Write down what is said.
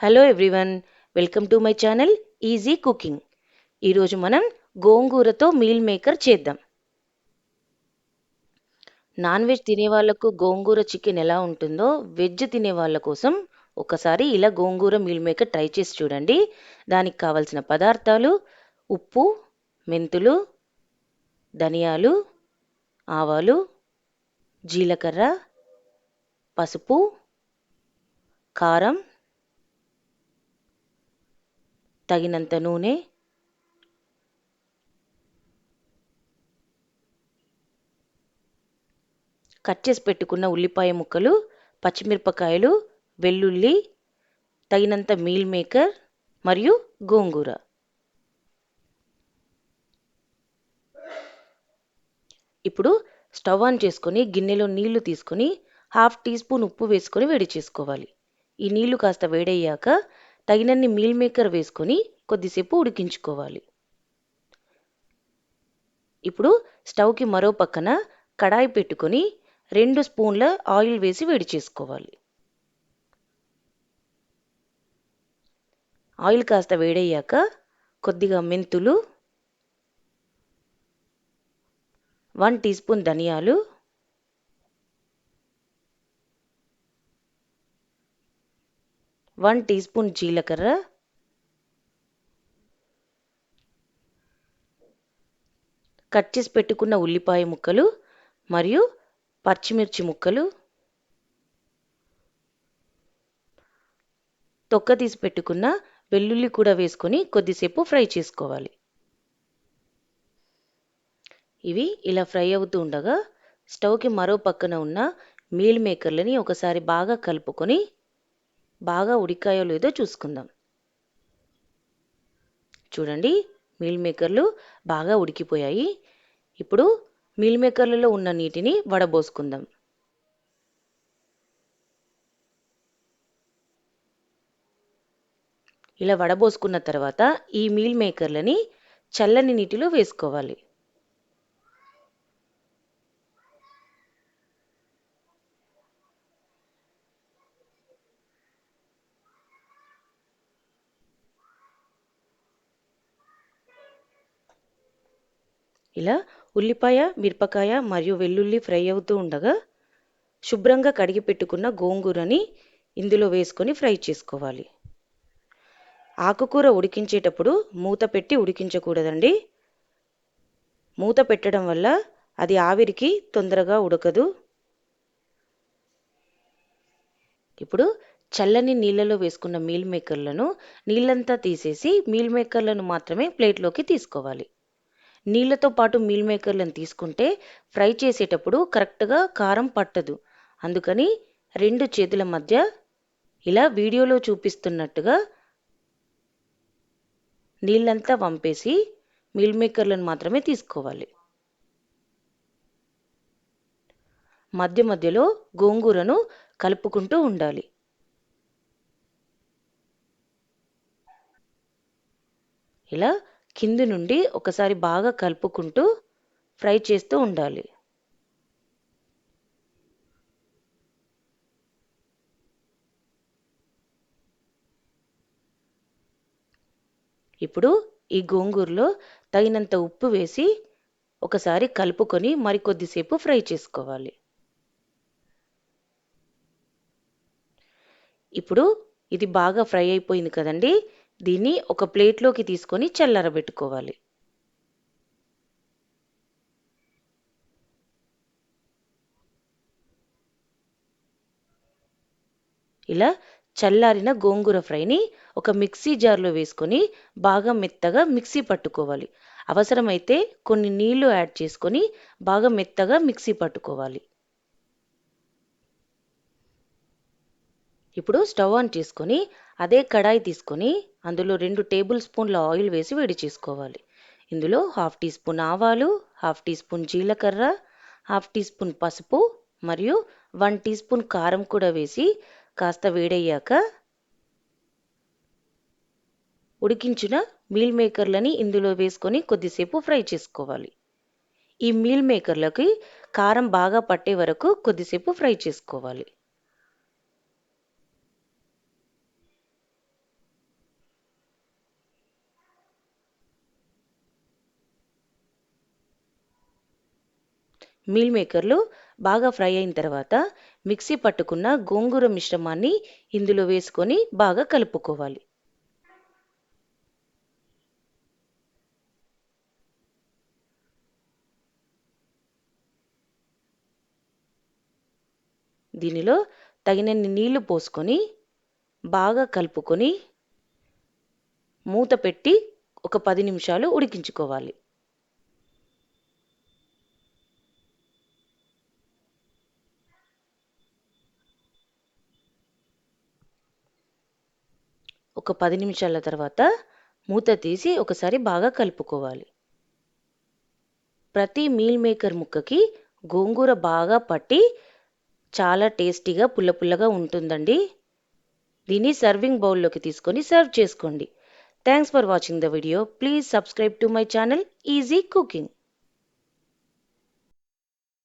Hello everyone welcome to my channel easy cooking ఈరోజు మనం గోంగూరతో మీల్ మేకర్ చేద్దాం. నాన్ వెజ్ తినే వాళ్ళకు గోంగూర చికెన్ ఎలా ఉంటుందో వెజ్ తినే వాళ్ళ కోసం ఒకసారి ఇలా గోంగూర మీల్ మేకర్ ట్రై చేసి చూడండి. దానికి కావలసిన పదార్థాలు ఉప్పు మెంతులు ధనియాలు ఆవాలు జీలకర్ర పసుపు కారం తగినంత నూనె. కట్ చేసి పెట్టుకున్న ఉల్లిపాయ ముక్కలు పచ్చిమిరపకాయలు వెల్లుల్లి తగినంత మీల్ మేకర్ మరియు గోంగూర. ఇప్పుడు స్టవ్ ఆన్ చేసుకొని గిన్నెలో నీళ్ళు తీసుకొని హాఫ్ టీ స్పూన్ ఉప్పు వేసుకొని వేడి చేసుకోవాలి. ఈ నీళ్ళు కాస్త వేడయ్యాక తగినన్ని మీల్ మేకర్ వేసుకొని కొద్దిసేపు ఉడికించుకోవాలి. ఇప్పుడు స్టవ్కి మరో పక్కన కడాయి పెట్టుకొని రెండు స్పూన్ల ఆయిల్ వేసి వేడి చేసుకోవాలి. ఆయిల్ కాస్త వేడయ్యాక కొద్దిగా మెంతులు వన్ టీ స్పూన్ ధనియాలు వన్ టీ స్పూన్ జీలకర్ర. కట్ చేసి పెట్టుకున్న ఉల్లిపాయ ముక్కలు మరియు పచ్చిమిర్చి ముక్కలు. తొక్క తీసి పెట్టుకున్న వెల్లుల్లి కూడా వేసుకొని కొద్దిసేపు ఫ్రై చేసుకోవాలి. ఇవి ఇలా ఫ్రై అవుతూ ఉండగా స్టవ్కి మరో పక్కన ఉన్న మీల్ మేకర్లని ఒకసారి బాగా కలుపుకొని బాగా ఉడికాయో లేదో చూసుకుందాం. చూడండి మీల్ మేకర్లు బాగా ఉడికిపోయాయి. ఇప్పుడు మీల్ మేకర్లలో ఉన్న నీటిని వడబోసుకుందాం. ఇలా వడబోసుకున్న తర్వాత ఈ మీల్ మేకర్లని చల్లని నీటిలో వేసుకోవాలి. ఇలా ఉల్లిపాయ మిరపకాయ మరియు వెల్లుల్లి ఫ్రై అవుతూ ఉండగా శుభ్రంగా కడిగి పెట్టుకున్న గోంగూరని ఇందులో వేసుకొని ఫ్రై చేసుకోవాలి. ఆకుకూర ఉడికించేటప్పుడు మూత పెట్టి ఉడికించకూడదండి. మూత పెట్టడం వల్ల అది ఆవిరికి తొందరగా ఉడకదు. ఇప్పుడు చల్లని నీళ్ళలో వేసుకున్న మీల్ మేకర్లను నీళ్ళంతా తీసేసి మీల్ మేకర్లను మాత్రమే ప్లేట్లోకి తీసుకోవాలి. నీళ్ళతో పాటు మీల్ మేకర్లను తీసుకుంటే ఫ్రై చేసేటప్పుడు కరెక్ట్గా కారం పట్టదు. అందుకని రెండు చేతుల మధ్య ఇలా వీడియోలో చూపిస్తున్నట్టుగా నీళ్ళంతా వంపేసి మీల్ మేకర్లను మాత్రమే తీసుకోవాలి. మధ్య మధ్యలో గోంగూరను కలుపుకుంటూ ఉండాలి. ఇలా కింది నుండి ఒకసారి బాగా కలుపుకుంటూ ఫ్రై చేస్తూ ఉండాలి. ఇప్పుడు ఈ గోంగూరలో తగినంత ఉప్పు వేసి ఒకసారి కలుపుకొని మరికొద్దిసేపు ఫ్రై చేసుకోవాలి. ఇప్పుడు ఇది బాగా ఫ్రై అయిపోయింది కదండి? దీన్ని ఒక ప్లేట్లోకి తీసుకొని చల్లారబెట్టుకోవాలి ఇలా చల్లారిన గోంగూర ఫ్రైని ఒక మిక్సీ జార్లో వేసుకొని బాగా మెత్తగా మిక్సీ పట్టుకోవాలి. అవసరమైతే కొన్ని నీళ్ళు యాడ్ చేసుకొని బాగా మెత్తగా మిక్సీ పట్టుకోవాలి. ఇప్పుడు స్టవ్ ఆన్ చేసుకొని అదే కడాయి తీసుకొని అందులో రెండు టేబుల్ స్పూన్ల ఆయిల్ వేసి వేడి చేసుకోవాలి. ఇందులో హాఫ్ టీ స్పూన్ ఆవాలు హాఫ్ టీ స్పూన్ జీలకర్ర హాఫ్ టీ స్పూన్ పసుపు మరియు వన్ టీ స్పూన్ కారం కూడా వేసి కాస్త వేడయ్యాక ఉడికించిన మీల్ మేకర్లని ఇందులో వేసుకొని కొద్దిసేపు ఫ్రై చేసుకోవాలి. ఈ మీల్ మేకర్లకి కారం బాగా పట్టే వరకు కొద్దిసేపు ఫ్రై చేసుకోవాలి. మీల్ మేకర్లు బాగా ఫ్రై అయిన తర్వాత మిక్సీ పట్టుకున్న గోంగూర మిశ్రమాన్ని ఇందులో వేసుకొని బాగా కలుపుకోవాలి. దీనిలో తగినన్ని నీళ్ళు పోసుకొని బాగా కలుపుకొని మూత పెట్టి ఒక పది నిమిషాలు ఉడికించుకోవాలి. ఒక పది నిమిషాల తర్వాత మూత తీసి ఒకసారి బాగా కలుపుకోవాలి. ప్రతి మీల్ మేకర్ ముక్కకి గోంగూర బాగా పట్టి చాలా టేస్టీగా పుల్ల పుల్లగా ఉంటుందండి. దీన్ని సర్వింగ్ బౌల్లోకి తీసుకొని సర్వ్ చేసుకోండి. Thanks for watching the video please subscribe to my channel easy cooking